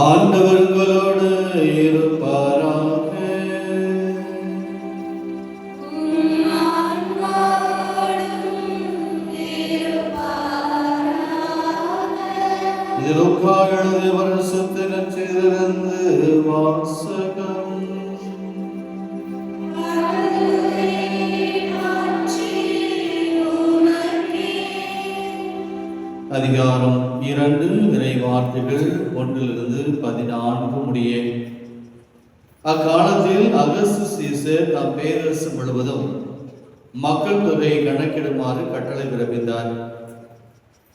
ஆண்டவர்களோடு இருப்பாராக. இது லூக்கா எழுதிய வருஷத்தின் வாசகம். அதிகாரம் இரண்டு வார்த்தைகள் ஒன்றிலிருந்து பதினான்கு முடிய. அக்காலத்தில் அகஸ்து சீசர் தம் பேரரசு முழுவதும் மக்கள் தொகையை கணக்கிடுமாறு கட்டளை பிறப்பித்தார்.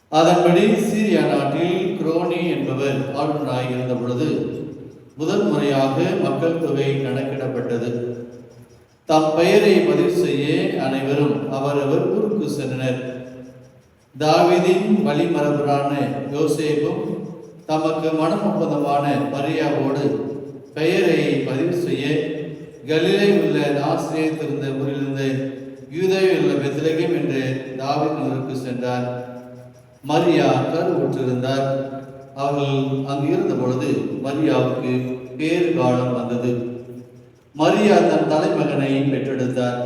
அதன்படி சீரியா நாட்டில் குரோனி என்பவர் ஆளுநராக இருந்த பொழுது முதல் முறையாக மக்கள் தொகை கணக்கிடப்பட்டது. தம் பெயரை பதிவு செய்ய அனைவரும் அவரவர் ஊருக்கு சென்றனர். தாவிதின் வழிமரபரான யோசேப்பும் தமக்கு மனம் ஒப்பந்தமான மரியாவோடு பெயரை பதிவு செய்ய கலிலை உள்ள நாசிரியத்திருந்த ஊரிலிருந்து யூதேவில் உள்ள பெத்லகேம் என்று தாவீத் சென்றார். மரியா கருவுற்றிருந்தார். அவர்கள் அங்கு இருந்த பொழுது மரியாவுக்கு பேறு காலம் வந்தது. மரியா தன் தலைமகனை பெற்றெடுத்தார்.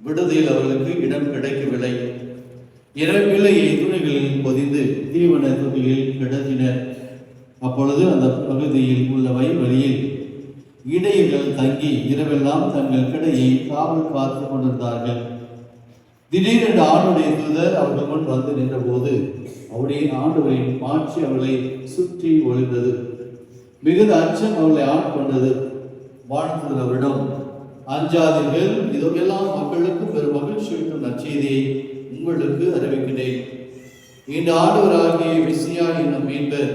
விடுதியில் அவர்களுக்கு இடம் கிடைக்கவில்லை. எனவே பிள்ளையை துணிகளில் பொதிந்து தீவன துணியில் கிடத்தினர். அப்பொழுது அந்த பகுதியில் உள்ள வயல்வெளியில் இடையர்கள் தங்கி இரவெல்லாம் தங்கள் கிடையை காவல் பார்த்து கொண்டிருந்தார்கள். திடீரென்று ஆண்டுடைய தூதர் அவர்கள் முன் வந்து நின்றபோது அவருடைய ஆண்டுகளின் மாட்சி அவளை சுற்றி ஒளிந்தது மிகுந்த அச்சம் அவளை ஆட்கொண்டது வாழ்த்துதல் அவரிடம் அஞ்சாதீர்கள் இதோ எல்லாம் மக்களுக்கு பெரும் மகிழ்ச்சி நற்செய்தியை உங்களுக்கு அறிவிக்கிறேன். இந்த ஆண்டவராகிய விசியா என்னும் மீன்பர்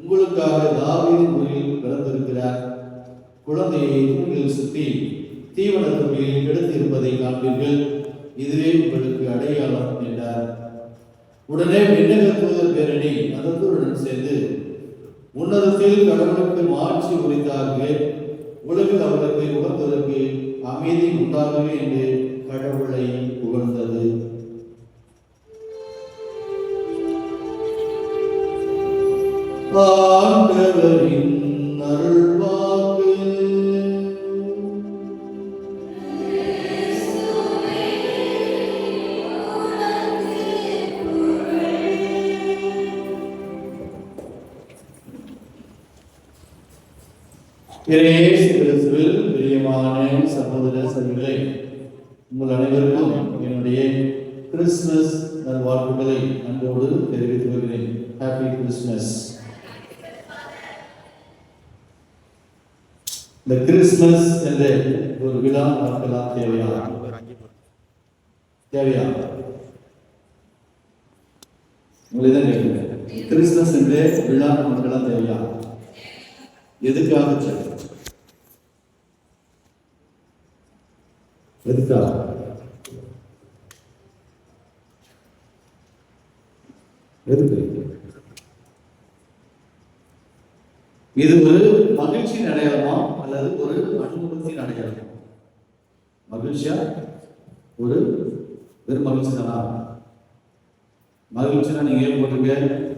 உங்களுக்காக தாவீதின் முறையில் பிறந்திருக்கிறார். குழந்தையை தூணில் சுற்றி தீவன தொகையில் கிடத்திருப்பதை காண்பீர்கள். இதுவே உங்களுக்கு அடையாளம் என்றார். உடனே விண்ணக தூதர் பேரணி அதத்துடன் சேர்ந்து உன்னதத்தில் கடவுளுக்கு மாட்சி உரித்தாக உலகில் அவருக்கு உகந்ததற்கு அமைதி உண்டாகவே என்று கடவுளை புகழ்ந்தது. ஆண்டவரின் அருள்வாக்கு. இயேசு கிறிஸ்துவில் பிரியமான சகோதர சகோதரிகளே உங்கள் அனைவருக்கும் என்னுடைய கிறிஸ்துமஸ் நல்வாழ்வுகளை அன்போடு தெரிவித்துக் கொள்கிறேன் ஹாப்பி கிறிஸ்துமஸ் இந்த கிறிஸ்துமஸ் என்ற ஒரு விழா நமக்கெல்லாம் தேவையா தேவையா உங்களை தான் கேட்கிறேன். கிறிஸ்துமஸ் என்றே விழா நமக்கெல்லாம் தேவையா எதுக்காக எதுக்காக எதுக்கு? இது ஒரு மகிழ்ச்சியின் அடையாளமா அல்லது ஒரு அனுபவத்தின் அடையாளமா? மகிழ்ச்சியா? ஒரு வெறும் மகிழ்ச்சி தானா? மகிழ்ச்சினா நீங்கள் ஏன் போட்டுங்க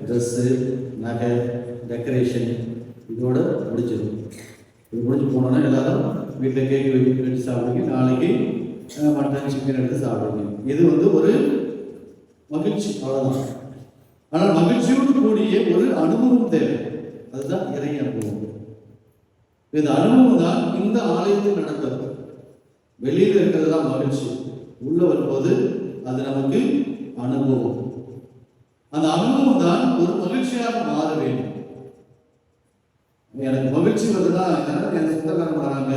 ட்ரெஸ்ஸு நகை டெக்கரேஷன் இதோட முடிச்சிடும் இது முடிஞ்சு போனோன்னா எல்லாரும் வீட்டில் கேக் வெட்டி வெட்டி சாப்பிடுங்க. நாளைக்கு மட்டன் சிக்கன் எடுத்து சாப்பிடுங்க. இது வந்து ஒரு மகிழ்ச்சி அவ்வளோதான் ஆனால் மகிழ்ச்சியோடு கூடிய ஒரு அனுபவம் தேவை. அதுதான் இறை அனுபவம். இந்த அனுபவம் தான் இந்த ஆலயத்தில் நடந்தது. வெளியில் இருக்கிறது தான் மகிழ்ச்சி. உள்ள வரும்போது அது நமக்கு அனுபவம். அந்த அனுபவம் தான் ஒரு மகிழ்ச்சியாக மாற வேண்டும். எனக்கு மகிழ்ச்சி வருதுன்னா எனக்கு எனக்கு சொந்தக்காரங்க வராங்க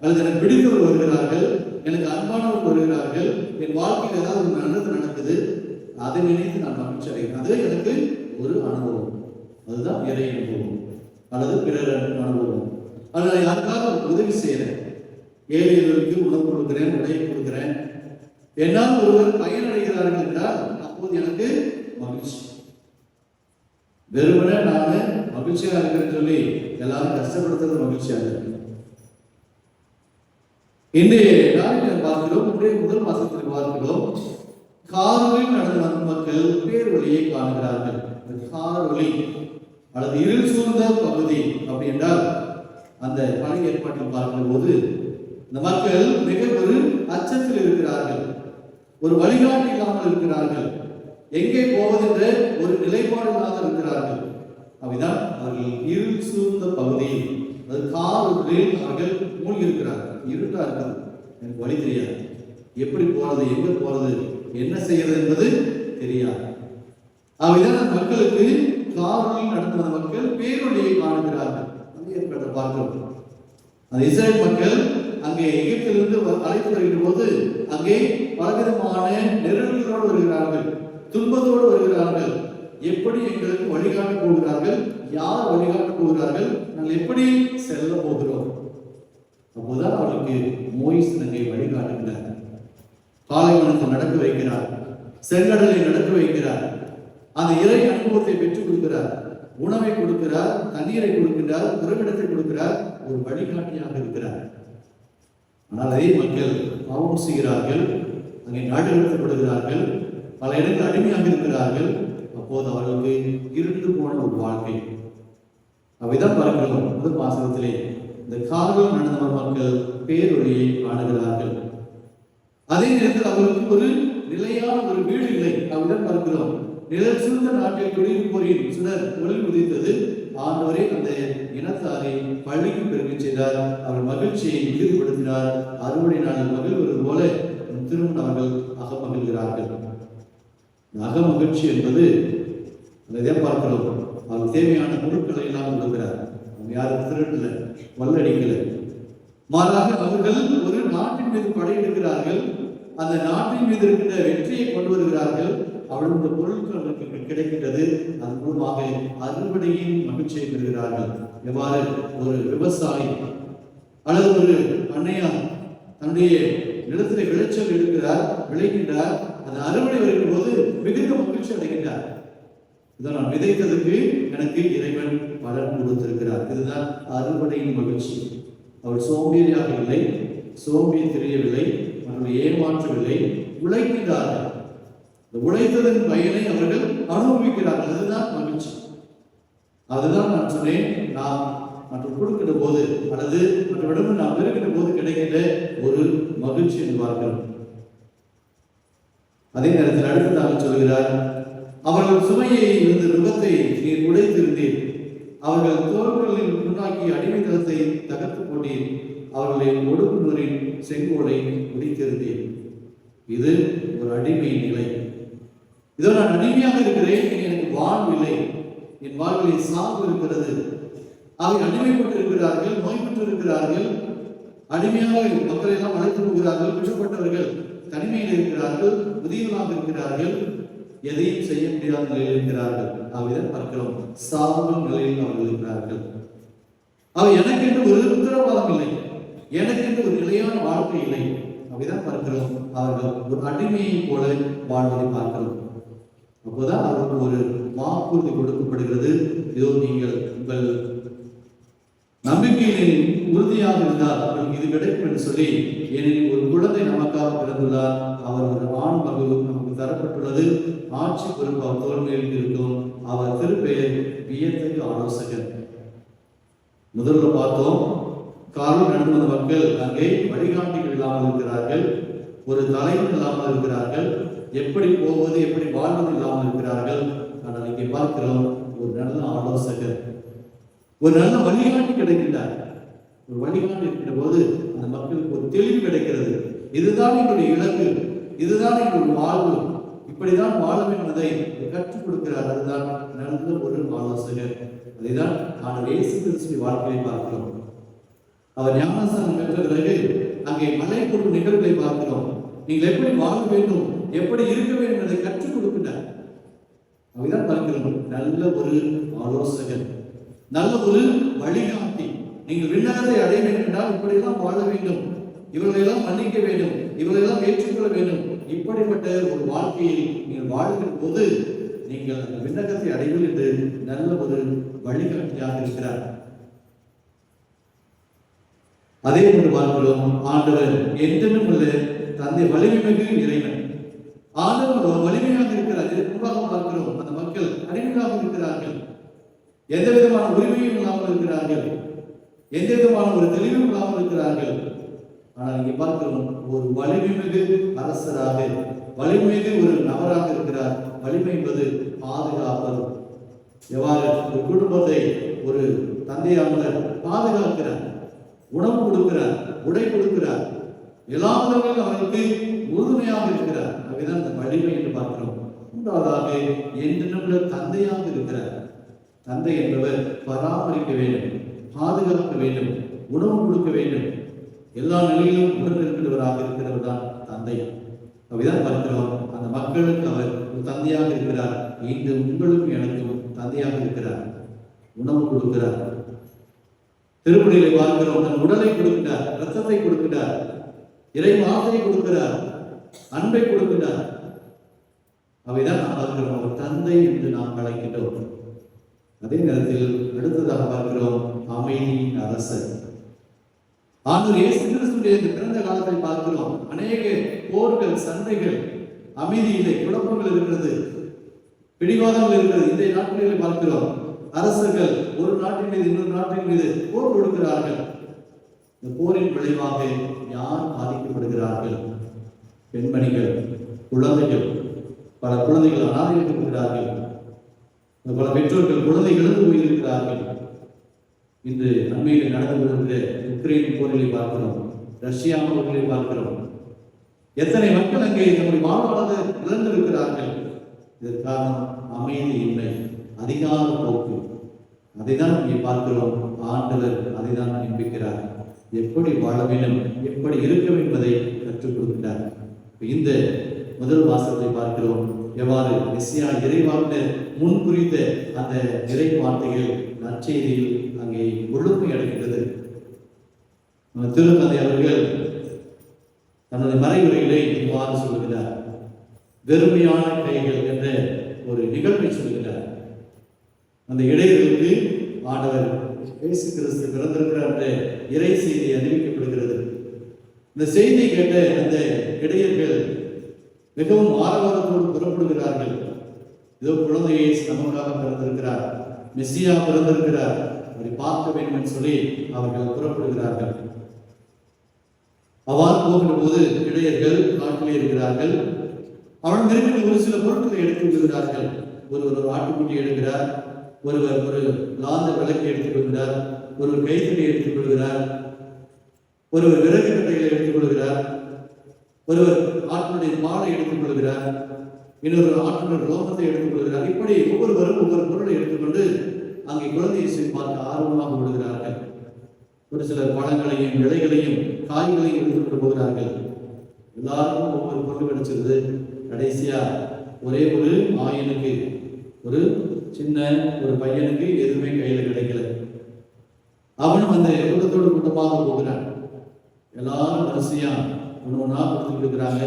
அல்லது எனக்கு பிடித்தவர் வருகிறார்கள். எனக்கு அன்பானவர் வருகிறார்கள். என் வாழ்க்கையில் ஏதாவது ஒரு நல்லது நடக்குது. அதை நினைத்து நான் மகிழ்ச்சி அடைகிறேன் அது எனக்கு ஒரு அனுபவம். அதுதான் இறை அனுபவம். அல்லது பிறர் அனுபவம். அல்லது யாருக்காக உதவி செய்கிறேன் ஏழைகளுக்கு உணவு கொடுக்கிறேன் உடையை கொடுக்கிறேன். என்னால் ஒருவர் பயனடைகிறார்கள் என்றால் அப்போது எனக்கு மகிழ்ச்சி. வெறுமனே நான் மகிழ்ச்சியாக இருக்கிறேன்னு சொல்லி எல்லாரும் கஷ்டப்படுத்துறது மகிழ்ச்சியாக இருக்கு. இன்றைய நாளில் பார்க்கிறோம் இன்றைய முதல் மாசத்தில் பார்க்கிறோம் காரில் நடந்த மக்கள் பேர் வழியை காணுகிறார்கள். இந்த கார் வழி அல்லது இருள் சூழ்ந்த பகுதி அப்படி என்றால் அந்த பழைய ஏற்பாட்டில் பார்க்கிற போது இந்த மக்கள் மிக ஒரு அச்சத்தில் இருக்கிறார்கள். ஒரு வழிகாட்டி இல்லாமல் இருக்கிறார்கள். எங்கே போவதென்ற ஒரு நிலைப்பாடு இருக்கிறார்கள். அவைதான் அவர்கள் இருள் சூழ்ந்த பகுதியில் அது காவலில் அவர்கள் மூழ்கி இருக்கிறார்கள் இருட்டா இருக்கிறது எனக்கு வழி தெரியாது. எப்படி போறது? எங்க போறது? என்ன செய்யறது என்பது தெரியாது. அவைதான் அந்த மக்களுக்கு காவலில் நடந்த மக்கள் பேரொழியை காணுகிறார்கள். அது ஏற்பட்ட பார்க்கிறோம். அந்த இஸ்ரேல் மக்கள் அங்கே எகிப்திலிருந்து அழைத்து வருகிற போது அங்கே பலவிதமான நெருடல்களோடு வருகிறார்கள். துன்பத்தோடு வருகிறார்கள். எப்படி எங்களுக்கு வழிகாட்ட போகிறார்கள்? யார் வழிகாட்ட போகிறார்கள்? நாங்கள் எப்படி செல்ல போகிறோம்? அப்போதான் அவளுக்கு மோயிஸ் அங்கே வழிகாட்டுகிறார். பாலைவனத்தை நடக்க வைக்கிறார். செங்கடலை நடக்க வைக்கிறார். அந்த இறை அனுபவத்தை பெற்றுக் கொடுக்கிறார். உணவை கொடுக்கிறார் தண்ணீரை கொடுக்கிறார் உறவிடத்தை கொடுக்கிறார் ஒரு வழிகாட்டியாக இருக்கிறார். ஆனால் அதே மக்கள் பாவம் செய்கிறார்கள் அங்கே நாடுகடத்தப்படுகிறார்கள் பல இடங்கள் அடிமையாக இருக்கிறார்கள் அப்போது அவர்களுக்கு இருண்டு போன ஒரு வாழ்க்கை. அவைதான் பார்க்கிறோம் முதல் வாசகத்திலே இந்த காவல் நடந்த மக்கள் பேரொழியை காணுகிறார்கள் அதே நேரத்தில் அவர்களுக்கு ஒரு நிலையான ஒரு வீடு இல்லை. அவ்விடம் பார்க்கிறோம் நிழல் சூழ்ந்த நாட்டில் குடியிருப்போரின் சுடர் ஒளி உதித்தது. ஆண்டவரே அந்த இனத்தாரை பள்ளிக்கு பெருமை செய்தார். அவர் மகிழ்ச்சியை ஈடுபடுத்தினார் அறுவடை நாளில் மகிழ்வது போல திருமணம் அவர்கள் அகமகிழ்கிறார்கள் அகமகிழ்ச்சி என்பது அந்த இதை பார்க்கிறோம். அவருக்கு தேவையான பொருட்களை எல்லாம் கொடுக்கிறார். அவங்க யாரும் திருடல வல்லடிக்கல. மாறாக அவர்கள் ஒரு நாட்டின் மீது படையெடுக்கிறார்கள் அந்த நாட்டின் மீது இருக்கின்ற வெற்றியை கொண்டு வருகிறார்கள். அவளுடைய பொருட்கள் அவர்களுக்கு கிடைக்கின்றது. அதன் மூலமாக அறுவடையின் மகிழ்ச்சியை பெறுகிறார்கள். எவ்வாறு? ஒரு விவசாயி அல்லது ஒரு அன்னையார் தன்னுடைய நிலத்திலே விளைச்சல் எடுக்கிறார் விளைகின்றார் அந்த அறுவடை மகிழ்ச்சி இதை நான் விதைத்ததுக்கு எனக்கு இறைவன் பலன் கொடுத்திருக்கிறார். இதுதான் அறுவடையின் மகிழ்ச்சி. அவர் சோம்பேறியாக இல்லை சோம்பேறி தெரியவில்லை அவர்களை ஏமாற்றவில்லை உழைக்கிறார்கள் இந்த உழைத்ததன் பயனை அவர்கள் அனுபவிக்கிறார்கள். அதுதான் மகிழ்ச்சி. அதுதான் நான் சொன்னேன் நாம் மற்றும் கொடுக்கிற போது அல்லது மற்றவரிடம் நாம் பெறுகிற போது கிடைக்கின்ற ஒரு மகிழ்ச்சி என்று பார்க்கிறோம் அதே நேரத்தில் அடுத்ததாக சொல்கிறார் அவர்கள் சுமையை இருந்து நுகத்தை நீர் உடைத்திருந்தீர். அவர்கள் தோள்களில் உண்டாக்கிய அடிமைத்தனத்தை தகர்த்து போட்டீர் அவர்களை ஒடுக்குனரின் செங்கோலை முடித்திருந்தீர். இது ஒரு அடிமை நிலை. இதோ நான் அடிமையாக இருக்கிறேன் எனக்கு வாழ்வில்லை. என் வாழ்வில் சாவு இருக்கிறது. அவை அடிமைப்பட்டு இருக்கிறார்கள் நோய்பட்டு இருக்கிறார்கள் அடிமையாக மக்களை எல்லாம் அழைத்து போகிறார்கள் விடுபட்டவர்கள் தனிமையில் இருக்கிறார்கள் முதியவர்களாக இருக்கிறார்கள். எதையும் செய்ய முடியாத நிலையில் இருக்கிறார்கள். அவைதான் பார்க்கிறோம். சாகும் நிலையில் அவர்கள் இருக்கிறார்கள். அவை எனக்கென்று ஒரு உத்தரவாதம் இல்லை. எனக்கென்று ஒரு நிலையான வாழ்க்கை இல்லை. அவைதான் பார்க்கிறோம். அவர்கள் ஒரு அடிமையை போல வாழ்வதை பார்க்கிறோம். அப்போதான் அவருக்கு ஒரு வாக்குறுதி கொடுக்கப்படுகிறது. இதோ நீங்கள் உங்கள் நம்பிக்கையிலே உறுதியாக இருந்தால் உங்களுக்கு இது கிடைக்கும் என்று சொல்லி ஏனெனில் ஒரு குழந்தை நமக்காக பிறந்துள்ளார். அவர் ஒரு ஆண் மகளும் தரப்பட்டுள்ளது. ஆட்சி பொறுப்பு அவர் இருக்கும். அவர் திருப்பெயர் வியத்தகு ஆலோசகர். முதல்ல பார்த்தோம். காலம் நடந்து வந்த மக்கள் அங்கே வழிகாட்டிகள் இல்லாமல் இருக்கிறார்கள். ஒரு தலைவர் இல்லாமல் இருக்கிறார்கள். எப்படி போவது எப்படி வாழ்வது இல்லாமல் இருக்கிறார்கள். ஆனால் இங்கே பார்க்கிறோம் ஒரு நல்ல ஆலோசகர். ஒரு நல்ல வழிகாட்டி கிடைக்கின்றார். ஒரு வழிகாட்டி இருக்கிற போது அந்த மக்களுக்கு ஒரு தெளிவு கிடைக்கிறது. இதுதான் என்னுடைய இலக்கு. இதுதான் என்னுடைய வாழ்வு. இப்படிதான் வாழ என்பதை கற்றுக் கொடுக்கிறார். அதுதான் நல்ல ஒரு ஆலோசகர். அதைதான் நான் இயேசு கிறிஸ்துவின் வாழ்க்கையை பார்க்கிறோம். அவர் ஞானஸ்தானம் பெற்ற பிறகு அங்கே மலை கொடுக்கும் நிகழ்வுகளை பார்க்கிறோம். நீங்கள் எப்படி வாழ வேண்டும் எப்படி இருக்க வேண்டும் என்பதை கற்றுக் கொடுக்கின்றார். அவைதான் பார்க்கிறோம். நல்ல ஒரு ஆலோசகர். நல்ல ஒரு வழிகாட்டி. நீங்கள் விண்ணகத்தை அடைய வேண்டும் என்றால் இப்படியெல்லாம் வாழ வேண்டும். இவர்களெல்லாம் மன்னிக்க வேண்டும் இவர்களெல்லாம் ஏற்றுக்கொள்ள வேண்டும். இப்படிப்பட்ட ஒரு வாழ்க்கையை நீங்கள் வாழ்கிற போது நீங்கள் அந்த விண்ணகத்தை அடைவில் என்று நல்ல ஒரு வழிகாட்டியாக இருக்கிறார். அதே போன்று பார்க்கிறோம் ஆண்டவர் என்றென்றும் உள்ள தந்தை வலிமைமிகு இறைவன். ஆண்டவர் ஒரு வலிமையாக இருக்கிறார் இதற்கு முன்பாக பார்க்கிறோம். அந்த மக்கள் அடிமையாக இருக்கிறார்கள். எந்த விதமான உரிமையும் இல்லாமல் இருக்கிறார்கள். எந்த விதமான ஒரு தெளிவும் இல்லாமல் இருக்கிறார்கள். ஆனால் இங்கே பார்க்கிறோம் ஒரு வலிமை மிகு அரசராக வலிமை மிகு ஒரு நபராக இருக்கிறார். வலிமை என்பது பாதுகாப்பது. எவ்வாறு? ஒரு குடும்பத்தை ஒரு தந்தையாக பாதுகாக்கிறார் உணவு கொடுக்கிறார் உடை கொடுக்கிறார் எல்லா விதங்களிலும் அவருக்கு உறுதுணையாக இருக்கிறார். அவைதான் அந்த வலிமை என்று பார்க்கிறோம். மூன்றாவதாக என்றுள்ள தந்தையாக இருக்கிறார். தந்தை என்பவர் பராமரிக்க வேண்டும் பாதுகாக்க வேண்டும் உணவு கொடுக்க வேண்டும். எல்லா நிலையிலும் உடன் இருக்கிறவராக இருக்கிறவர் தான் தந்தை. அப்படிதான் பார்க்கிறோம் அந்த மக்களுக்கு அவர் ஒரு தந்தையாக இருக்கிறார். இன்று உங்களுக்கும் எனக்கும் தந்தையாக இருக்கிறார். உணவு கொடுக்கிறார். திருப்படிகளை பார்க்கிறோம் தன் உடலை கொடுக்கிறார். ரத்தத்தை கொடுக்கிறார். இறை வார்த்தையை கொடுக்கிறார். அன்பை கொடுக்கிறார். அவைதான் நாம் பார்க்கிறோம் அவர் தந்தை என்று நாம் அழைக்கின்றோம். அதே நேரத்தில் அடுத்ததாக பார்க்கிறோம் அமைதியின் அரசர். ஆனால் இயேசு கிறிஸ்துடைய பிறந்த காலத்தை பார்க்கிறோம். அநேக போர்கள் சண்டைகள் அமைதி இல்லை குழப்பங்கள் இருக்கிறது பிடிவாதங்கள் இருக்கிறது. இந்த நாட்களில் பார்க்கிறோம். அரசர்கள் ஒரு நாட்டின் மீது இன்னொரு நாட்டின் மீது போர் கொடுக்கிறார்கள் இந்த போரின் விளைவாக யார் பாதிக்கப்படுகிறார்கள்? பெண்மணிகள் குழந்தைகள் பல குழந்தைகள் அனாதைப்படுகிறார்கள் பல பெற்றோர்கள் குழந்தைகளும் உயிரிழக்கிறார்கள் இன்று அண்மையில் நடந்து வருகிற உக்ரைன் போரிலே பார்க்கிறோம் ரஷ்யா போரிலே பார்க்கிறோம். எத்தனை மக்கள் அங்கே தம்முடைய வாழ்வாளர் இழந்திருக்கிறார்கள்? இதற்கு காரணம் அமைதி இல்லை அதிகார போக்கு. அதை தான் இங்கே பார்க்கிறோம். ஆண்டவர் அதை தான் நியமிக்கிறார் எப்படி வாழ வேண்டும் எப்படி இருக்கும் என்பதை கற்றுக் கொடுக்கிறார். இந்த முதல் வாசத்தை பார்க்கிறோம். எவ்வாறு மெஸ்ஸியா இறைவாண்ட முன் குறித்த அந்த இறை வார்த்தைகள் நற்செய்தியில் அங்கே முழுமை அடைகின்றது. நம்ம திருத்தந்தை அவர்கள் தனது மறைவுரைகளை இவ்வாறு சொல்கிறார் வெறுமையான கைகள் என்ற ஒரு நிகழ்வை சொல்கிறார் அந்த இடையர்களுக்கு ஆண்டவர் இயேசு கிறிஸ்து பிறந்திருக்கிறார் என்ற இறை செய்தி அறிவிக்கப்படுகிறது. இந்த செய்தி கேட்ட அந்த இடையர்கள் மிகவும் ஆரவாரத்தோடு புறப்படுகிறார்கள். இதோ குழந்தையை நமக்காக பிறந்திருக்கிறார். மெஸ்ஸியா பிறந்திருக்கிறார். அவரை பார்க்க வேண்டும் என்று சொல்லி அவர்கள் புறப்படுகிறார்கள். அவ்வாறு போகிற போது இடையர்கள் காட்டிலே இருக்கிறார்கள். அவன் இருக்கிற ஒரு சில பொருட்களை எடுத்துக் கொள்கிறார்கள். ஒருவர் ஒரு ஆட்டுக்குட்டி எடுக்கிறார். ஒருவர் ஒரு லாந்த விளக்கை எடுத்துக் கொள்கிறார். ஒருவர் கைத்தடி எடுத்துக் கொள்கிறார். ஒருவர் விறகு கட்டைகளை எடுத்துக் கொள்கிறார். ஒருவர் ஆற்றனுடைய பாலை எடுத்துக் கொள்கிறார் இன்னொரு ஆற்றனுடைய ரோமத்தை எடுத்துக் கொள்கிறார். இப்படி ஒவ்வொருவரும் ஒவ்வொரு பொருளை எடுத்துக்கொண்டு அங்கே குழந்தையை சென்று பார்க்க ஆர்வமாக விடுகிறார்கள் ஒரு சிலர் பழங்களையும் இலைகளையும் காய்களையும் எடுத்துக்கொண்டு போகிறார்கள். எல்லாருக்கும் ஒவ்வொரு பொருள் கிடைச்சிருது. கடைசியா ஒரே ஒரு ஆயனுக்கு ஒரு சின்ன ஒரு பையனுக்கு எதுவுமே கையில கிடைக்கல. அவனும் அந்த கூட்டத்தோடு கூட்டமாக போகிறான். எல்லாரும் வரிசையா ஒன்று ஒன்றா கொடுத்து இருக்கிறாங்க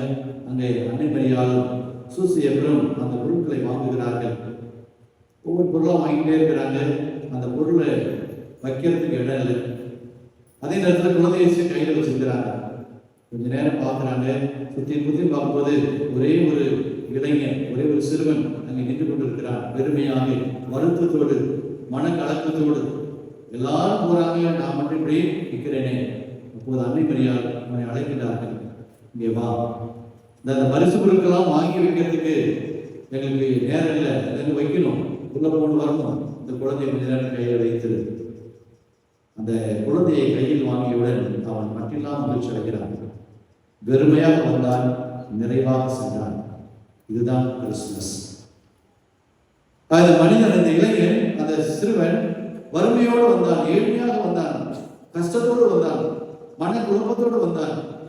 அங்கே அன்னை மரியாளும் சூசியப்பரும் அந்த பொருட்களை வாங்குகிறார்கள். ஒவ்வொரு பொருளாக வாங்கிட்டே இருக்கிறாங்க. அந்த பொருளை வைக்கிறதுக்கு இடம் இல்லை. அதே நேரத்தில் குழந்தையை கையில் வச்சிருக்கிறாங்க. கொஞ்ச நேரம் பார்க்குறாங்க. சுற்றி சுற்றி பார்க்கும்போது ஒரே ஒரு இளைஞன் ஒரே ஒரு சிறுவன் அங்கே நின்று கொண்டிருக்கிறான். பெருமையாக வருத்தத்தோடு மனக்கலக்கத்தோடு. எல்லாரும் போறாங்க நான் மட்டும் இப்படி நிற்கிறேனே. அப்போது அன்னை பெரியார் அவனை அழைக்கிறார்கள். இங்கே வா. இந்த அந்த பரிசு பொருட்கள்லாம் வாங்கி வைக்கிறதுக்கு எங்களுக்கு நேரம் இல்லை. எங்களுக்கு வைக்கணும். உள்ள கொண்டு வரணும். இந்த குழந்தையை கொஞ்ச நேரம் கையில் வைத்திரு அந்த குழந்தையை கையில் வாங்கியவுடன் அவன் மட்டில்லாமல் மகிழ்ச்சி அடைகிறான். வெறுமையாக வந்தான். நிறைவாக சென்றான். இதுதான் கிறிஸ்துமஸ். அந்த மனிதன் அந்த இளைஞன் அந்த சிறுவன் வறுமையோடு வந்தான். ஏழ்மையாக வந்தான். கஷ்டத்தோடு வந்தான். மன குழப்பத்தோடு வந்தான்.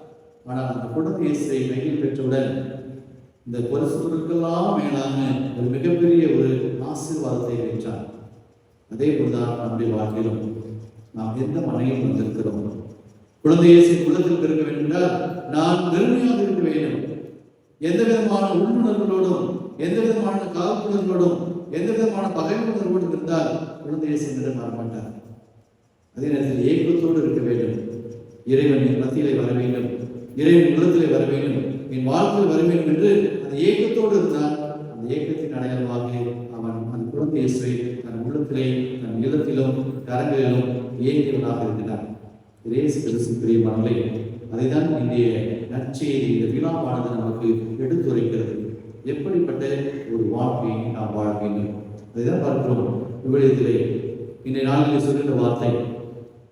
ஆனால் அந்த குழந்தை இயேசுவை கையில் பெற்றவுடன் இந்த பரிசு பொருட்கள்லாம் மேலான ஒரு மிகப்பெரிய ஒரு ஆசீர்வாதத்தை பெற்றார். அதே போல்தான் நம்முடைய வாழ்க்கையிலும் நாம் எந்த மனையில் வந்திருக்கிறோம். குழந்தை குலத்தில் பிறக்க வேண்டும் என்றால் நான் வெறுமையாக இருக்க வேண்டும். எந்த விதமான உள்ளுணர்வுகளோடும் எந்த விதமான காப்புணர்வுகளோடும் எந்த விதமான பகை இருந்தால் குழந்தை இயேசு என்னிடம் வரமாட்டார். அதே நேரத்தில் ஏக்கத்தோடு இருக்க வேண்டும். இறைவன் மத்தியிலே வர வேண்டும். இறைவன் உள்ளத்திலே வர வேண்டும். என் வாழ்க்கையில் வர வேண்டும் என்று அந்த ஏக்கத்தோடு இருந்தால் அந்த ஏக்கத்தின் அடையாளமாக அவன் அந்த குழந்தை இயேசுவை தன் உள்ளத்திலே தன் இல்லத்திலும் கரங்களிலும் இயங்கியவனாக இருக்கிறார் இயேசு கிறிஸ்து பிரியமானே அதைதான் இன்றைய நற்செய்தி இந்த விழாவானது நமக்கு எடுத்துரைக்கிறது. எப்படிப்பட்ட ஒரு வாழ்க்கையை நாம் வாழ வேண்டும்? அதைதான் பார்க்கிறோம். விவிலியத்திலே இன்றைய நாளில் சொல்கின்ற வார்த்தை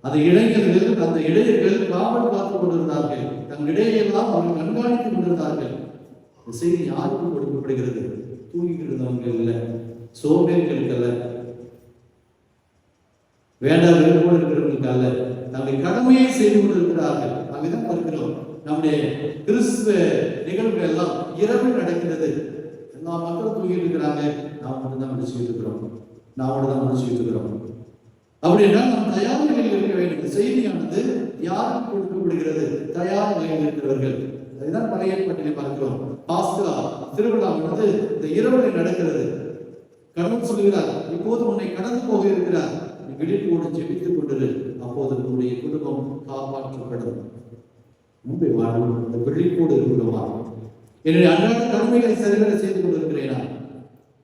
அந்த இளைஞர்கள் அந்த இடையர்கள் காவல் காத்துக் கொண்டிருந்தார்கள். தங்கள் இடையெல்லாம் அவர்கள் கண்காணித்துக் கொண்டிருந்தார்கள். செய்தி யாருக்கு கொடுக்கப்படுகிறது? தூங்கிட்டு இருந்தவங்க இல்லை சோம்பேறிகளுக்கு அல்ல வேண்டாம் விருப்பம் இருக்கிறவங்களுக்கு அல்ல. தங்கள் கடமையை செய்து கொண்டிருக்கிறார்கள். அங்கதான் பார்க்கிறோம். நம்முடைய கிறிஸ்துவ நிகழ்வுகள் எல்லாம் இரவு நடக்கிறது. எல்லா மக்களும் தூங்கிட்டு இருக்கிறாங்க நாம் மட்டும் தான் முடிச்சுட்டு இருக்கிறோம். நாம் மட்டும் தான் முடிச்சுட்டு இருக்கிறோம். அப்படின்னா நாம் தயார் நிலையில் இருக்க வேண்டும். செய்தியானது யாருக்கு கொடுக்கப்படுகிறது? தயார் நிலையில் இருக்கிறவர்கள். அதுதான் பழைய பட்டியலை பார்க்கிறோம். பாஸ்கா திருவிழாவானது இந்த இரவுல நடக்கிறது. கடவுள் சொல்கிறார் இப்போது உன்னை கடந்து போக இருக்கிறார் விழிப்போடு ஜெபித்துக் கொண்டிரு. அப்போது உன்னுடைய குடும்பம் காப்பாற்றப்படும். முன்பை வாழும் அந்த விழிப்போடு இருக்கிறோமா என்னுடைய அன்றாட கடமைகளை சரிவர செய்து கொண்டிருக்கிறேனா?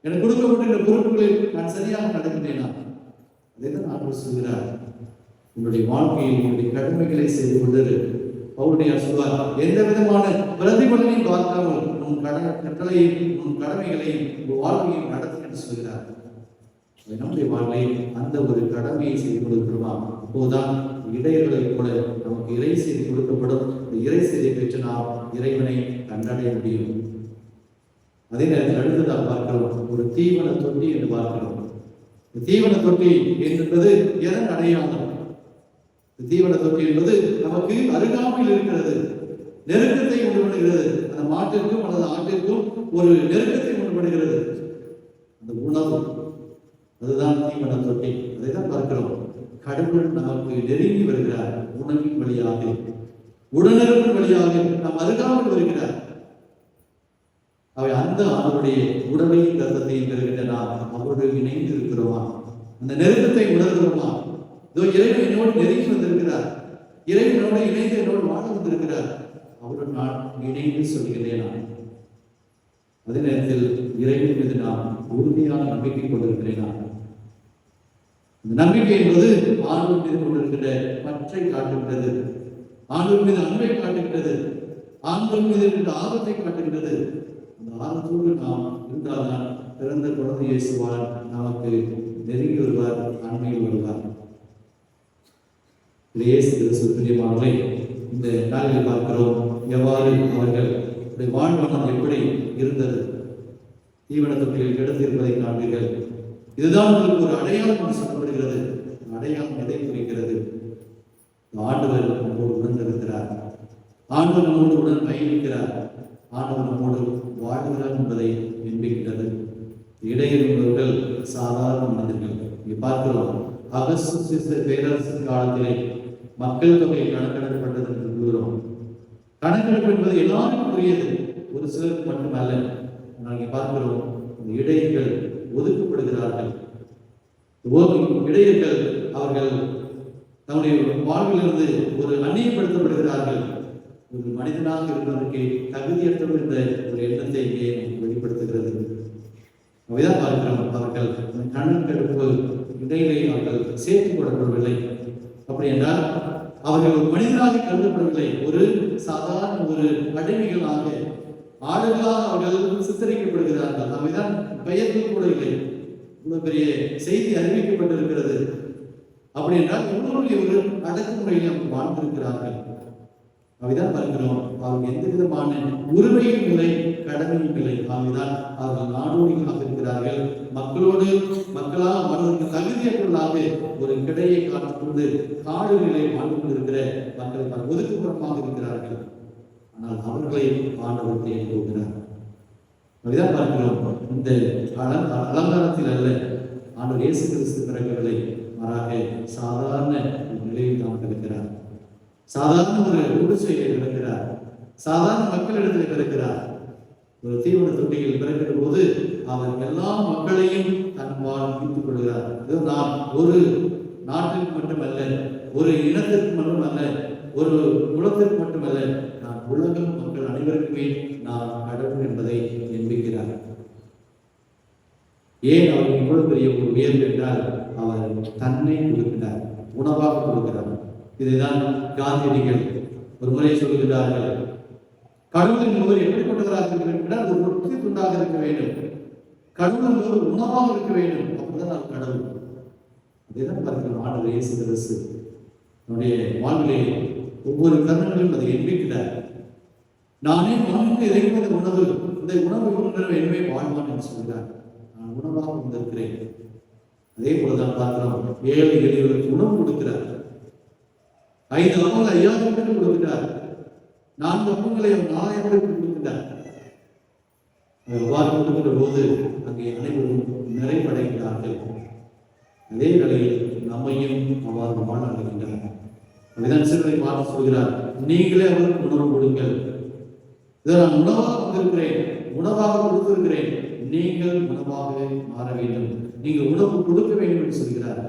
எனக்கு கொடுக்கப்பட்டுள்ள பொறுப்புகளில் நான் சரியாக நடக்கிறேனா அதைதான் ஆண்டவர் சொல்கிறார் உங்களுடைய வாழ்க்கையில் உன்னுடைய கடமைகளை செய்து கொண்டிரு அவருடைய சொல்வார் எந்த விதமான பிரதிபலனையும் பார்க்காமல் உன் கடன் கட்டளையும் உன் கடமைகளையும் உன் வாழ்க்கையும் நடத்தி என்று சொல்கிறார். நம்முடைய வாழ்க்கையில் அந்த ஒரு கடமையை செய்து கொடுக்கிறோமா? அப்போதுதான் இடையர்களைப் போல நமக்கு இறை செய்தி கொடுக்கப்படும். இந்த இறை செய்தியை பெற்று நாம் இறைவனை கண்டடைய முடியும். அதே நேரத்தில் அடுத்ததாக பார்க்கிறோம். ஒரு தீவன தொட்டி என்று பார்க்கிறோம். தீவன தொட்டி என்பது எதன் அடையாளம்? தீவன தொட்டி என்பது நமக்கு அருகாமையில் இருக்கிறது. நெருக்கத்தை உண்டு பண்ணுகிறது அந்த மாட்டிற்கும் அல்லது ஆட்டிற்கும் ஒரு நெருக்கத்தை உண்டு பண்ணுகிறது அந்த உணவு அதுதான் தீவன தொட்டி அதை தான் பார்க்கிறோம். கடவுள் நமக்கு நெருங்கி வருகிறார். உணவின் வழியாக. உடனிருப்பின் வழியாக நாம் அருகாமல் வருகிறார். அவை அந்த அவருடைய உடமையும் ரத்தத்தையும் பெறுகின்ற நாம் இணைந்து இருக்கிறோமா அந்த நெருக்கத்தை உணர்கிறோமா? இதோ இறைவன் என்னோடு நெருங்கி வந்திருக்கிறார். இறைவனோடு இணைந்து என்னோடு வாழ வந்திருக்கிறார். அவருடன் நான் இணைந்து சொல்கிறேன் நான். அதே நேரத்தில் இறைவன் மீது நாம் உறுதியான நம்பிக்கை கொண்டிருக்கிறேன் நான். இந்த நம்பிக்கை என்பது ஆண்டவர் மீது கொண்டிருக்கிற பற்றை காட்டுகிறது ஆண்டவர் மீது அன்பை காட்டுகிறது ஆண்கள் மீது இருக்கின்ற ஆர்வத்தை காட்டுகிறது அந்த ஆர்வத்தோடு நாம் இருந்தால்தான் பிறந்த குழந்தை இயேசுவார் நமக்கு நெருங்கி வருவார் அண்மையில் வருவார். இயேசு கிறிஸ்து பிரியமானவரை இந்த நாளில் பார்க்கிறோம் எவ்வாறு அவர்கள் அவருடைய வாழ்வானம் எப்படி இருந்தது? தீவன தொட்டியில் கிடந்திருப்பதை காண்பீர்கள். இதுதான் உங்களுக்கு ஒரு அடையாளம் என்று சொல்லப்படுகிறது. அடையாளம் எதை குறிக்கிறது? ஆண்டவர் நம்மோடு உணர்ந்திருக்கிறார். ஆண்டவர் நம்மோடு உடன் பயணிக்கிறார். ஆண்டவர் நம்மோடு வாழ்கிறார் என்பதை எண்பிக்கிறது இடையிலுள்ளவர்கள் சாதாரண மனிதர்கள். இங்கே பார்க்கிறோம் அகஸ்து பேரரசு காலத்திலே மக்கள் தொகை கணக்கெடுக்கப்பட்டது என்று கூறுகிறோம். கணக்கெடுப்பு என்பது எல்லாருக்கும் உரியது ஒரு சிலருக்கு மட்டுமல்ல. நாங்கள் பார்க்கிறோம் இந்த இடையர்கள் ஒதுக்கப்படுகிறார்கள். இடையர்கள் அவர்கள் தன்னுடைய வாழ்விலிருந்து ஒரு அந்நியப்படுத்தப்படுகிறார்கள். ஒரு மனிதனாக இருப்பதற்கு தகுதியற்றவர் என்ற ஒரு எண்ணத்தை இங்கே வெளிப்படுத்துகிறது. அவைதான் பார்க்கிறோம் அவர்கள் கணக்கெடுப்பு இடையிலே அவர்கள் சேர்த்துக் கொள்ளப்படவில்லை அப்படி என்றால் அவர்கள் ஒரு மனிதனாக கருதப்படவில்லை. ஒரு சாதாரண ஒரு அடிமைகளாக ஆடுகளாக அவர்கள் சித்தரிக்கப்படுகிறார்கள். அவைதான் பெயர்கள் கூட இல்லை. இவ்வளவு பெரிய செய்தி அறிவிக்கப்பட்டிருக்கிறது. அப்படி என்றால் இவ்வளவு ஒரு அடக்குமுறையில் வாழ்ந்திருக்கிறார்கள். அவைதான் பார்க்கிறோம் அவங்க எந்த விதமான உரிமையும் இல்லை கடமையும் இல்லை. ஆகவேதான் அவர்கள் நாடோடிகளாக இருக்கிறார்கள். மக்களோடு மக்களால் அவர்களுக்கு தகுதியற்றதாக ஒரு கிடையை காத்துக்கொண்டு காடுகளை வாழ்ந்து கொண்டிருக்கிற மக்கள் பல ஒதுக்குப்புறமாக இருக்கிறார்கள். ஆனால் அவர்களை ஆண்டவர் தேடி போகிறார் அப்படிதான் பார்க்கிறோம் இந்த அலங்காரத்தில் அல்ல. ஆண்டவர் இயேசு கிறிஸ்து பிறகுகளை மாறாக சாதாரண நிலையில் தான் இருக்கிறார் சாதாரண ஒரு குடிசையில் பிறக்கிறார் சாதாரண மக்களிடத்தில் பிறக்கிறார். ஒரு தீவன தொட்டியில் பிறக்கிற போது அவர் எல்லா மக்களையும் தன்பால் வாழ் ஈர்த்துக் கொள்கிறார். இது நாம் ஒரு நாட்டிற்கு மட்டுமல்ல ஒரு இனத்திற்கு மட்டுமல்ல ஒரு குலத்திற்கு மட்டுமல்ல நான் உலகம் மக்கள் அனைவருக்குமே நான் கடவுள் என்பதை எண்பிக்கிறார் ஏன் அவர் இவ்வளவு பெரிய ஒரு உயர் உயர்வு என்றால் அவர் தன்னை கொடுக்கிறார் உணவாக கொடுக்கிறார். இதுதான் காந்தியடிகள் ஒரு முறை சொல்கிறார்கள் கடவுளின் ஒருவர் எப்படி இருக்க வேண்டும்? என்றால் ஒரு ரொட்டி துண்டாக இருக்க வேண்டும். கடவுளின் ஒரு உணவாக இருக்க வேண்டும். அப்படிதான் நான் கடவுள். அதேதான் பார்க்கிறோம் ஆண்டவர் இயேசு கிறிஸ்து நம்முடைய வாழ்விலே ஒவ்வொரு கருணங்களிலும் அதை எண்பிக்கிறார் நானே மனுக்கு இறைவன உணவு. இந்த உணவு உணர்வு எனவே வாழ்வான் என்று சொல்கிறார். நான் உணவாக வந்திருக்கிறேன். அதே போலதான் பார்க்கிறோம் ஏழை எளியவருக்கு உணவு கொடுக்கிறார். ஐந்து அப்பங்களை ஐயா கொண்டு கொடுக்கிறார் நான்கு அப்பங்களை அவர் நாலாயிரம் பேருக்கு கொடுக்கிறார் அவர் எவ்வாறு கொடுக்கிற போது அங்கே அனைவரும் நிறைவடைகிறார்கள். அதே வேளையில் நம்மையும் அவ்வாறு வாழ அழைக்கின்றனர் அதுதான் சிறுவை பார்த்து சொல்கிறார் நீங்களே அவருக்கு உணர்வு கொடுங்கள். இதை நான் உணவாக வந்திருக்கிறேன் உணவாக கொடுத்திருக்கிறேன். நீங்கள் உணவாக மாற வேண்டும். நீங்கள் உணவு கொடுக்க வேண்டும் என்று சொல்கிறார்.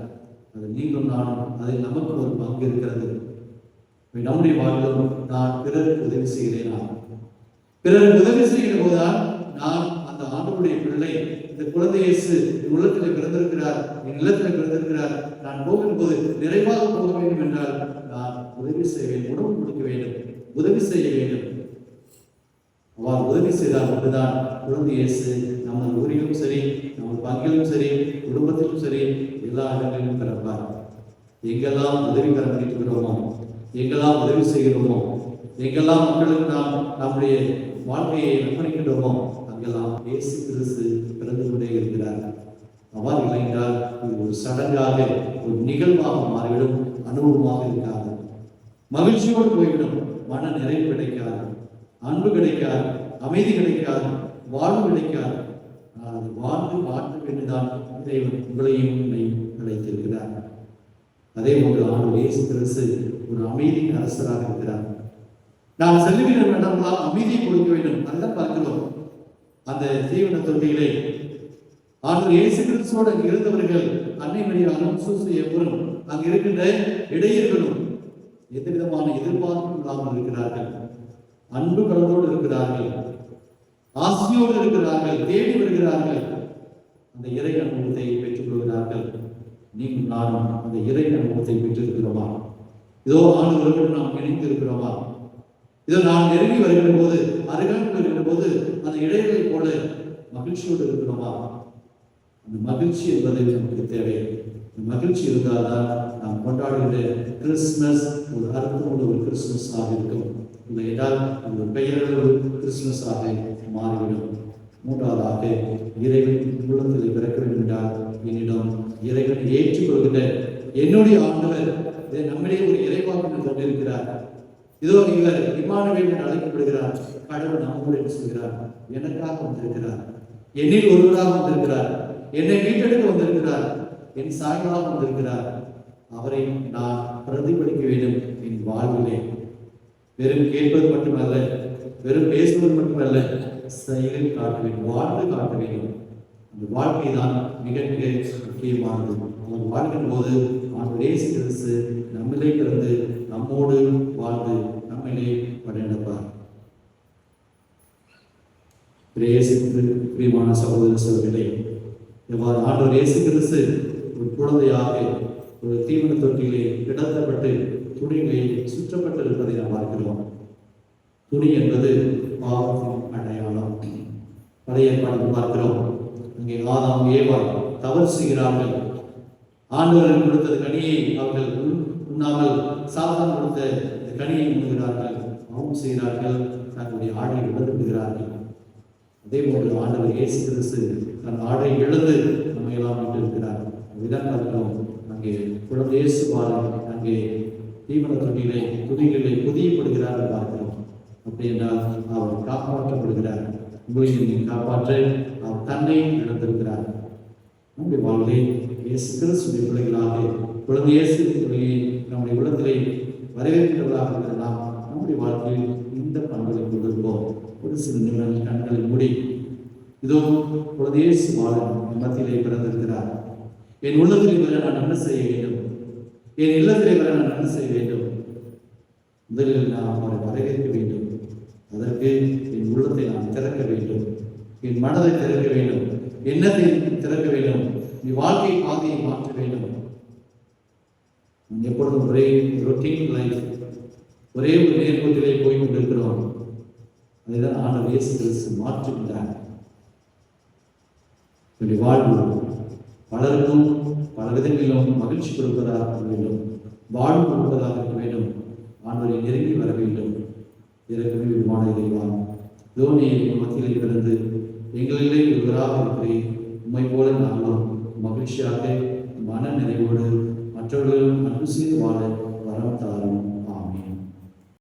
அது நீங்களும் நானும் அதில் நமக்கு ஒரு பங்கு இருக்கிறது. நம்முடைய வாழ்விலும் நான் பிறருக்கு உதவி செய்கிறேனா பிறருக்கு உதவி செய்கிற போதுதான் நான் அந்த ஆண்டவருடைய பிள்ளை இந்த குழந்தை இயேசு என் உள்ளத்தில் பிறந்திருக்கிறார் என் இல்லத்தில் பிறந்திருக்கிறார். நான் போகும்போது நிறைவாக போக வேண்டும் என்றால் நான் உதவி செய்ய வேண்டும் உணவு கொடுக்க வேண்டும் உதவி செய்ய வேண்டும். அவர் உதவி செய்தால் மட்டும்தான் குழந்தை இயேசு நம்ம ஊரிலும் சரி நமது பங்கிலும் சரி குடும்பத்திலும் சரி எல்லா இடங்களிலும் பிறப்பார். எங்கெல்லாம் உதவி கரம் நீட்டுகிறோமோ எங்கெல்லாம் உதவி செய்கிறோமோ எங்கெல்லாம் மக்களுக்கு நாம் நம்முடைய வாழ்க்கையை அர்ப்பணிக்கின்றோமோ அங்கெல்லாம் இயேசு கிறிஸ்து பிறந்து கொண்டே இருக்கிறார். அவ்வாறு இல்லை என்றால் இது ஒரு சடங்காக ஒரு நிகழ்வாக மாறிவிடும் அனுபவமாக இருக்காது. மகிழ்ச்சியோடு போய்விடும் மன நிறைவு கிடைக்காது அன்பு கிடைக்காது அமைதி கிடைக்காது வாழ்வு கிடைக்காது. அது வாழ்ந்து வாழ்ந்து வேண்டுதான் இறைவன் உங்களையும் அழைத்திருக்கிறார். அதே போன்று ஆண்டு இயேசு கிறிஸ்து ஒரு அமைதியின் அரசராக இருக்கிறார். நாம் செல்லுகிற இடமெல்லாம் அமைதியை கொடுக்க வேண்டும். அதுதான் பார்க்கிறோம். அந்த தீவன தொட்டியிலே ஆண்டு இயேசு கிறிஸ்துவோடு அங்கு இருந்தவர்கள் அன்னை மரியாலும் சூசு எவரும் அங்கு இருக்கின்ற இடையர்களும் எந்த விதமான எதிர்பார்ப்பும் இல்லாமல் இருக்கிறார்கள். அன்பு கடந்தோடு இருக்கிறார்கள். ஆசையோடு இருக்கிறார்கள். தேடி வருகிறார்கள். அந்த இறை அனுபவத்தை பெற்றுக் கொள்கிறார்கள். நீங்கள் நானும் அந்த இறை அனுபவத்தை பெற்றிருக்கிறோமா? இதோ ஆண்டுகளுடன் நாம் இணைந்து இருக்கிறோமா இதோ நாம் நெருங்கி வருகிற போது அருகாமல் வருகிற போது அந்த இடைவெளி போல மகிழ்ச்சியோடு இருக்கிறோமா? அந்த மகிழ்ச்சி என்பது நமக்கு தேவை. மகிழ்ச்சி இருந்தால்தான் நாம் கொண்டாடுகிற கிறிஸ்துமஸ் ஒரு அர்த்தமுள்ள ஒரு கிறிஸ்துமஸ் ஆக இருக்கும். இல்லை என்றால் ஒரு பெயரளவு கிறிஸ்துமஸ் ஆக மாறிவிடும். மூன்றாவதாக இறைவன் உள்ளத்தில் பிறக்க வேண்டும் என்றால் என்னிடம் இறைவன் ஏற்றுக்கொள்கின்ற என்னுடைய ஆண்டவர் இதை நம்மிடையே ஒரு இறைவாக்கு கொண்டிருக்கிறார். இதோ இவர் இமானுவேல் என்று அழைக்கப்படுகிறார். கடவுள் நம்மோடு சொல்கிறார்? எனக்காக வந்திருக்கிறார். என்னில் ஒருவராக வந்திருக்கிறார். என்னை மீட்டெடுக்க வந்திருக்கிறார். என் சாய்களாக வந்திருக்கிறார். அவரை நான் பிரதிபலிக்க வேண்டும் என் வாழ்விலே. வெறும் கேட்பது மட்டுமல்ல வெறும் பேசுவது மட்டுமல்ல செயலில் காட்ட வேண்டும் வாழ்ந்து காட்ட வேண்டும் அந்த வாழ்க்கை தான் மிக மிக முக்கியமானது. அவர் வாழ்கிற போது அவன் இயேசு கிறிஸ்து நம்மிலே பிறந்து நம்மோடு வாழ்ந்து நம்மிலே வழிநடப்பார். பிரேசித்து பிரியமான சகோதர சகோதரிகளே எவ்வாறு ஆண்டவர் இயேசு கிறிஸ்து ஒரு குழந்தையாக ஒரு தீவன தொட்டியிலே கிடத்தப்பட்டு துணியிலே சுற்றப்பட்டிருப்பதை நாம் பார்க்கிறோம். துணி என்பது பாவத்தின் அடையாளம். பழைய ஏற்பாடு பார்க்கிறோம். அங்கே ஆதாம் ஏவா தவறு செய்கிறார்கள். ஆண்டவர்கள் கொடுத்தது கனியை அவர்கள் உண்ணாமல் சாபம் கொடுத்த இந்த கனியை உண்ணுகிறார்கள் பாவம் செய்கிறார்கள் தன்னுடைய ஆடை இழந்து விடுகிறார்கள் அதே போன்று ஆண்டவர் இயேசு கிறிஸ்து தன் ஆடை இழந்து நம்மை எல்லாம் மீட்டிருக்கிறார். விதம் பார்க்கிறோம் அங்கே குழந்தை இயேசு பாலன் அங்கே தீவன தொட்டியிலே துணிகளிலே புதியப்படுகிறார் என்று பார்க்கிறோம். அப்படி என்றால் அவர் காப்பாற்றப்படுகிறார். உங்களையும் நீ காப்பாற்ற அவர் தன்னையும் இழந்திருக்கிறார் நம்முடைய வாழ்வில் இயேசு கிறிஸ்துடைய பிள்ளைகளாக குழந்தை இயேசு பிள்ளையை நம்முடைய உள்ளத்திலே வரவேற்கிறவர்களாக இருக்கிற நம்முடைய வாழ்க்கையில் இந்த பண்புகளை கொண்டிருப்போம். ஒரு சில நிமிடங்கள் கண்களை மூடி இதோ குழந்தை பாலன் மத்தியிலே பிறந்திருக்கிறார். என் உள்ளத்திலே வர நான் என்ன செய்ய வேண்டும்? என் இல்லத்திலே வர நான் என்ன செய்ய வேண்டும்? முதலில் நான் அவரை வரவேற்க வேண்டும். அதற்கு என் உள்ளத்தை நான் திறக்க வேண்டும். என் மனதை திறக்க வேண்டும். எண்ணத்தை திறக்க வேண்டும். நீ வாழ்க்கை பாதையை மாற்ற வேண்டும். எப்பொழுதும் ஒரே ரொட்டீன் லைஃப் ஒரே ஒரு நேர்கோட்டிலே போய் கொண்டிருக்கிறோம் அதுதான் ஆண்டவர் இயேசு கிறிஸ்து மாற்றுகிறார் என்னுடைய வாழ்வு பலருக்கும் பல விதங்களிலும் மகிழ்ச்சி கொடுப்பதாக இருக்க வேண்டும். வாழ்வு கொடுப்பதாக இருக்க வேண்டும். ஆண்டவரை நெருங்கி வர வேண்டும். இறக்கமே விமான இறைவான் தோனியை மத்தியில் பிறந்து எங்களிலே ஒருவராக இருக்கிறேன் உண்மை போல நாங்களும் மகிழ்ச்சியாக மன நிறைவோடு மற்றவர்களும் அன்பு செய்து வாழ வரம் தாரும்